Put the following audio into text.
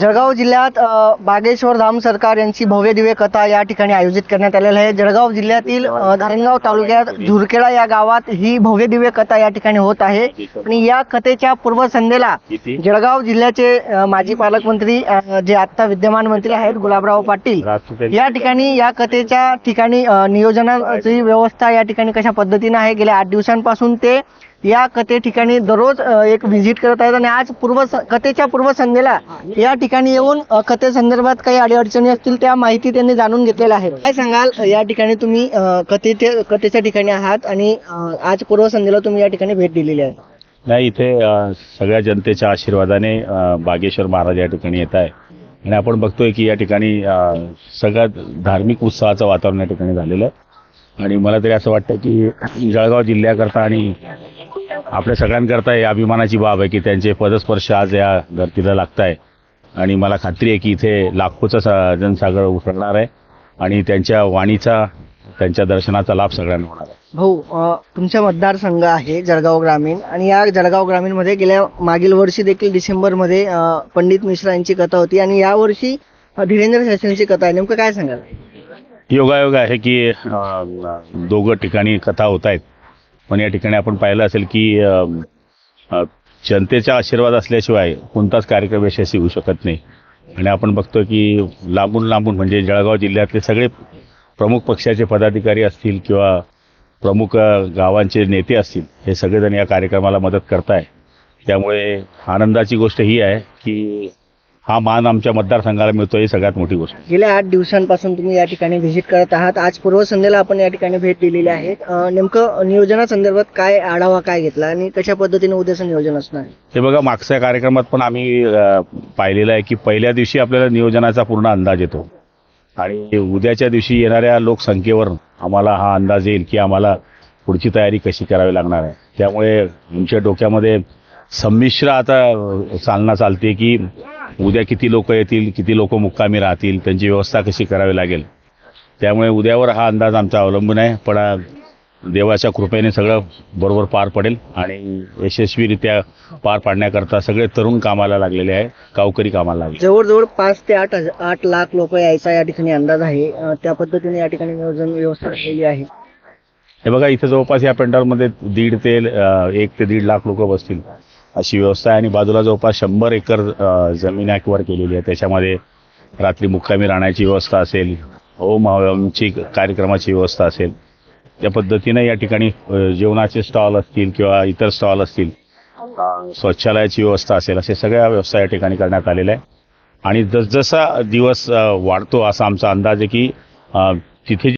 जळगाव जिल्ह्यात बागेश्वर धाम सरकार यांची भव्य दिव्य कथा या ठिकाणी आयोजित करण्यात आलेली आहे. जळगाव जिल्ह्यातील धारणगाव तालुक्यात झुरखेडा या गावात ही भव्य दिव्य कथा या ठिकाणी होत आहे. आणि या कथेच्या पूर्वसंध्येला जळगाव जिल्ह्याचे माजी पालकमंत्री जे आता विद्यमान मंत्री आहेत गुलाबराव पाटील या ठिकाणी या कथेच्या ठिकाणी नियोजनाची व्यवस्था या ठिकाणी कशा पद्धतीने आहे? गेल्या आठ दिवसांपासून ते या कथे ठिकाणी दररोज एक व्हिजिट करत आहेत आणि आज पूर्व कथेच्या पूर्वसंध्येला या ठिकाणी येऊन अ, कथेसंदर्भात काही अडीअडचणी असतील त्या माहिती त्यांनी जाणून घेतलेल्या आहेत. काय सांगाल? या ठिकाणी तुम्ही कथेचे कथेच्या ठिकाणी आहात आणि आज पूर्वसंध्येला तुम्ही या ठिकाणी भेट दिलेली आहे. नाही इथे सगळ्या जनतेच्या आशीर्वादाने बागेश्वर महाराज या ठिकाणी येत आहे. आणि आपण बघतोय की या ठिकाणी सगळ्यात धार्मिक उत्साहाचं वातावरण या ठिकाणी झालेलं आहे. आणि मला तरी असं वाटतं की जळगाव जिल्ह्याकरता आणि आपल्या सगळ्यांकरता ही अभिमानाची बाब आहे की त्यांचे पदस्पर्श आज या धर्तीला लागत आहे आणि मला खात्री आहे की इथे लाखोचा सा- जनसागर उसळणार आहे. आणि त्यांच्या वाणीचा त्यांच्या दर्शनाचा लाभ सगळ्यांना होणार आहे. भाऊ अ, तुमचा मतदारसंघ आहे जळगाव ग्रामीण. आणि या जळगाव ग्रामीणमध्ये गेल्या मागील वर्षी देखील डिसेंबरमध्ये अ, पंडित मिश्रा यांची कथा होती. आणि या वर्षी अ, धीरेंद्र शास्त्रींची कथा आहे. नेमकं काय सांगाल? योगायोग आहे की अं, दोघं ठिकाणी कथा होत आहेत. पण या ठिकाणी आपण पाहिलं असेल की जनतेचा आशीर्वाद असल्याशिवाय कोणताच कार्यक्रम यशस्वी होऊ शकत नाही. आणि आपण बघतो की लांबून लांबून म्हणजे जळगाव जिल्ह्यातले सगळे प्रमुख पक्षाचे पदाधिकारी असतील किंवा प्रमुख गावांचे नेते असतील हे सगळेजण या कार्यक्रमाला मदत करताय. त्यामुळे आनंदाची गोष्ट ही आहे की हा मान आमच्या मतदारसंघाला मिळतो ही सगळ्यात मोठी गोष्ट. गेल्या आठ दिवसांपासून तुम्ही या ठिकाणी व्हिजिट करत आहात. आज पूर्वसंध्येला आपण या ठिकाणी भेट दिलेली आहे. अ, नेमकं नियोजनासंदर्भात काय आढावा काय घेतला आणि कशा पद्धतीने उद्याचं नियोजन असणार आहे? हे बघा मागच्या कार्यक्रमात पण आम्ही अ, पाहिलेलं आहे की पहिल्या दिवशी आपल्याला नियोजनाचा पूर्ण अंदाज येतो. आणि उद्याच्या दिवशी येणाऱ्या लोकसंख्येवर आम्हाला हा अंदाज येईल की आम्हाला पुढची तयारी कशी करावी लागणार आहे. त्यामुळे आमच्या डोक्यामध्ये संमिश्र आता अ, चालना चालते की उद्या किती लोक येतील किती लोक मुक्कामी राहतील त्यांची व्यवस्था कशी करावी लागेल? त्यामुळे उद्यावर हा अंदाज आमचा अवलंबून आहे. पण देवाच्या कृपेने सगळं बरोबर पार पडेल आणि यशस्वीरित्या पार पाडण्याकरता सगळे तरुण कामाला लागलेले आहे गावकरी कामाला लागले जवळजवळ पाच ते आठ हजार आठ लाख लोक यायचा या ठिकाणी अंदाज आहे. त्या पद्धतीने या ठिकाणी नियोजन व्यवस्था केली आहे. हे बघा इथे जवळपास या पेंडॉलमध्ये दीड ते एक ते दीड लाख लोक बसतील. अशी व्यवस्था आहे. आणि बाजूला जवळपास शंभर एकर जमीन ॲक्वायर केलेली आहे. त्याच्यामध्ये रात्री मुक्कामी राहण्याची व्यवस्था असेल होम हवनची कार्यक्रमाची व्यवस्था असेल. त्या पद्धतीने या ठिकाणी जेवणाचे स्टॉल असतील किंवा इतर स्टॉल असतील स्वच्छालयाची व्यवस्था असेल असे सगळ्या व्यवस्था या ठिकाणी करण्यात आलेल्या आहे आणि जसजसा दिवस वाढतो असा आमचा अंदाज आहे की तिथे